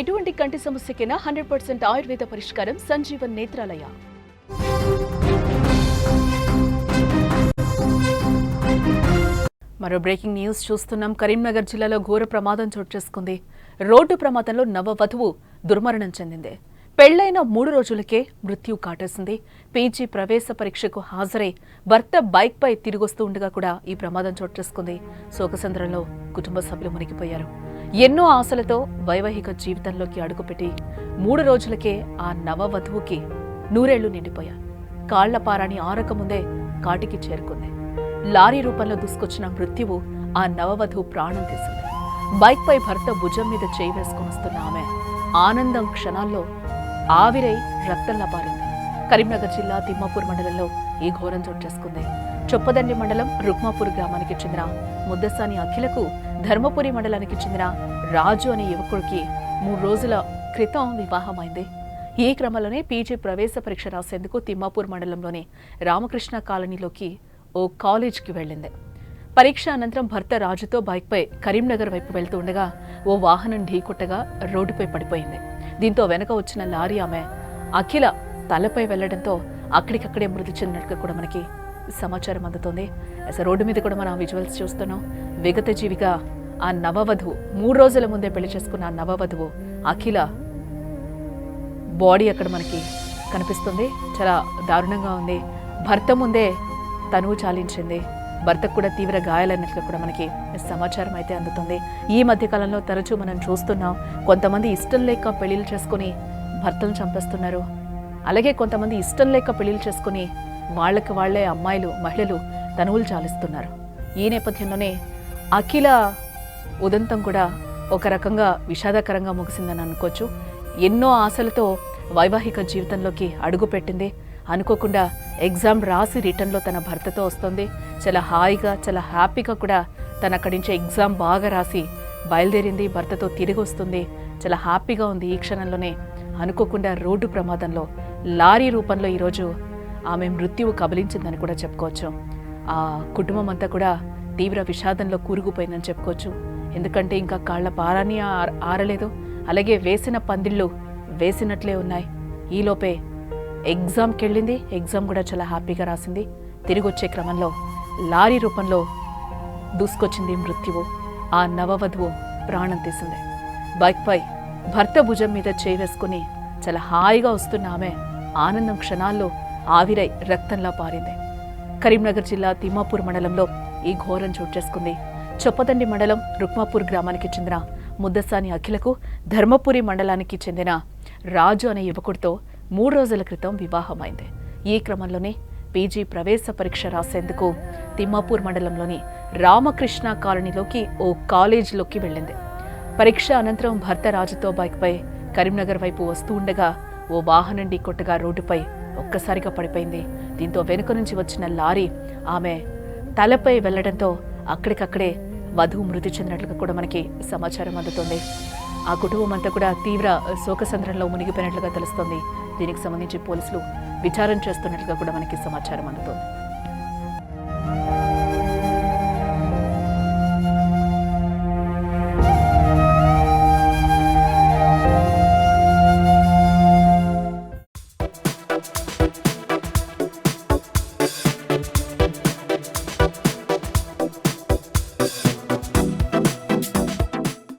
ఎటువంటి కంటి సమస్యకైనా hundred percent Ayurveda పరిష్కారం సంజీవన్ నేత్రాలయ. మరో బ్రేకింగ్ న్యూస్ చూస్తున్నాం. కరీంనగర్ జిల్లాలో ఘోర ప్రమాదం చోటు చేసుకుంది. రోడ్డు ప్రమాదంలో నవ వధువు దుర్మరణం చెందింది. పెళ్ళైన మూడు రోజులకే మృత్యు కాటేసింది. పీజీ ప్రవేశ పరీక్షకు హాజరై భర్త బైక్పై తిరిగొస్తూ ఉండగా కూడా ఈ ప్రమాదం చోటు చేసుకుంది. శోకసంద్రంలో కుటుంబ సభ్యులు మునిగిపోయారు. ఎన్నో ఆశలతో వైవాహిక జీవితంలోకి అడుగుపెట్టి మూడు రోజులకే ఆ నవ వధువుకి నూరేళ్ళు నిండిపోయారు కాళ్ళపారాని ఆరకముందే కాటికి చేరుకుంది. లారీ రూపంలో దూసుకొచ్చిన మృత్యువు ఆ నవవధువు ప్రాణం తీసింది. బైక్ పై భర్త భుజం మీద చేయి వేసుకొని వస్తున్న ఆమె ఆనందం క్షణాల్లో ఆవిరై రక్తంలా పారింది కరీంనగర్ జిల్లా తిమ్మాపూర్ మండలంలో ఈ ఘోరం చోటు చేసుకుంది. చొప్పదండి మండలం రుక్మాపూర్ గ్రామానికి చెందిన ముద్దసాని అఖిలకు ధర్మపురి మండలానికి చెందిన రాజు అనే యువకుడికి మూడు రోజుల క్రితం వివాహమైంది. ఈ క్రమంలోనే పీజీ ప్రవేశ పరీక్ష రాసేందుకు తిమ్మాపూర్ మండలంలోని రామకృష్ణ కాలనీలోకి ఓ కాలేజ్కి వెళ్ళింది. పరీక్ష అనంతరం భర్త రాజుతో బైక్పై కరీంనగర్ వైపు వెళ్తూ ఉండగా ఓ వాహనం ఢీకొట్టగా రోడ్డుపై పడిపోయింది. దీంతో వెనక వచ్చిన లారీ ఆమె అఖిల తలపై వెళ్ళడంతో అక్కడికక్కడే మృతి చెందినట్టుగా కూడా మనకి సమాచారం అందుతుంది. అసలు రోడ్డు మీద కూడా మనం విజువల్స్ చూస్తున్నాం. విగత జీవిగా ఆ నవవధువు మూడు రోజుల ముందే పెళ్ళి చేసుకున్న ఆ నవవధువు అఖిల బాడీ అక్కడ మనకి కనిపిస్తుంది. చాలా దారుణంగా ఉంది. భర్త ముందే తనువు చాలించింది. భర్తకు కూడా తీవ్ర గాయాలన్నట్లుగా కూడా మనకి సమాచారం అయితే అందుతుంది. ఈ మధ్య కాలంలో తరచూ మనం చూస్తున్నాం కొంతమంది ఇష్టం లేక పెళ్ళిళ్ళు చేసుకుని భర్తను చంపేస్తున్నారు. అలాగే కొంతమంది ఇష్టం లేక పెళ్ళిళ్ళు చేసుకుని వాళ్ళకి వాళ్ళే అమ్మాయిలు మహిళలు తనువులు చాలిస్తున్నారు. ఈ నేపథ్యంలోనే అఖిల ఉదంతం కూడా ఒక రకంగా విషాదకరంగా ముగిసిందని అనుకోవచ్చు. ఎన్నో ఆశలతో వైవాహిక జీవితంలోకి అడుగుపెట్టింది. అనుకోకుండా ఎగ్జామ్ రాసి రిటర్న్లో తన భర్తతో వస్తుంది. చాలా హాయిగా చాలా హ్యాపీగా కూడా తన అక్కడి నుంచి ఎగ్జామ్ బాగా రాసి బయలుదేరింది. భర్తతో తిరిగి వస్తుంది. చాలా హ్యాపీగా ఉంది ఈ క్షణంలోనే. అనుకోకుండా రోడ్డు ప్రమాదంలో లారీ రూపంలో ఈరోజు ఆమె మృత్యువు కబలించిందని కూడా చెప్పుకోవచ్చు. ఆ కుటుంబం అంతా కూడా తీవ్ర విషాదంలో కూరుకుపోయిందని చెప్పుకోవచ్చు. ఎందుకంటే ఇంకా కాళ్ళ పారాని ఆరలేదు. అలాగే వేసిన పందిళ్ళు వేసినట్లే ఉన్నాయి. ఈలోపే ఎగ్జామ్కి వెళ్ళింది ఎగ్జామ్ కూడా చాలా హ్యాపీగా రాసింది. తిరిగి వచ్చే క్రమంలో లారీ రూపంలో దూసుకొచ్చింది మృత్యువు. ఆ నవవధువు ప్రాణం తీసింది. బైక్పై భర్త భుజం మీద చేయి వేసుకుని చాలా హాయిగా వస్తున్న ఆమె ఆనందం క్షణాల్లో ఆవిరై రక్తంలా పారింది. కరీంనగర్ జిల్లా తిమ్మాపూర్ మండలంలో ఈ ఘోరం చోటు చేసుకుంది. చొప్పదండి మండలం రుక్మాపూర్ గ్రామానికి చెందిన ముద్దసాని అఖిలకు ధర్మపురి మండలానికి చెందిన రాజు అనే యువకుడితో మూడు రోజుల క్రితం వివాహమైంది. ఈ క్రమంలోనే పీజీ ప్రవేశ పరీక్ష రాసేందుకు తిమ్మాపూర్ మండలంలోని రామకృష్ణ కాలనీలోకి ఓ కాలేజీలోకి వెళ్ళింది. పరీక్ష అనంతరం భర్త రాజుతో బైక్పై కరీంనగర్ వైపు వస్తూ ఉండగా ఓ వాహనం ఢీకొట్టగా రోడ్డుపై ఒక్కసారిగా పడిపోయింది. దీంతో వెనుక నుంచి వచ్చిన లారీ ఆమె తలపై వెళ్ళడంతో అక్కడికక్కడే వధువు మృతి చెందినట్లుగా కూడా మనకి సమాచారం అందుతోంది. ఆ కుటుంబం అంతా కూడా తీవ్ర శోకసంద్రంలో మునిగిపోయినట్లుగా తెలుస్తోంది. దీనికి సంబంధించి పోలీసులు విచారణ చేస్తున్నట్లుగా కూడా మనకి సమాచారం అందుతోంది.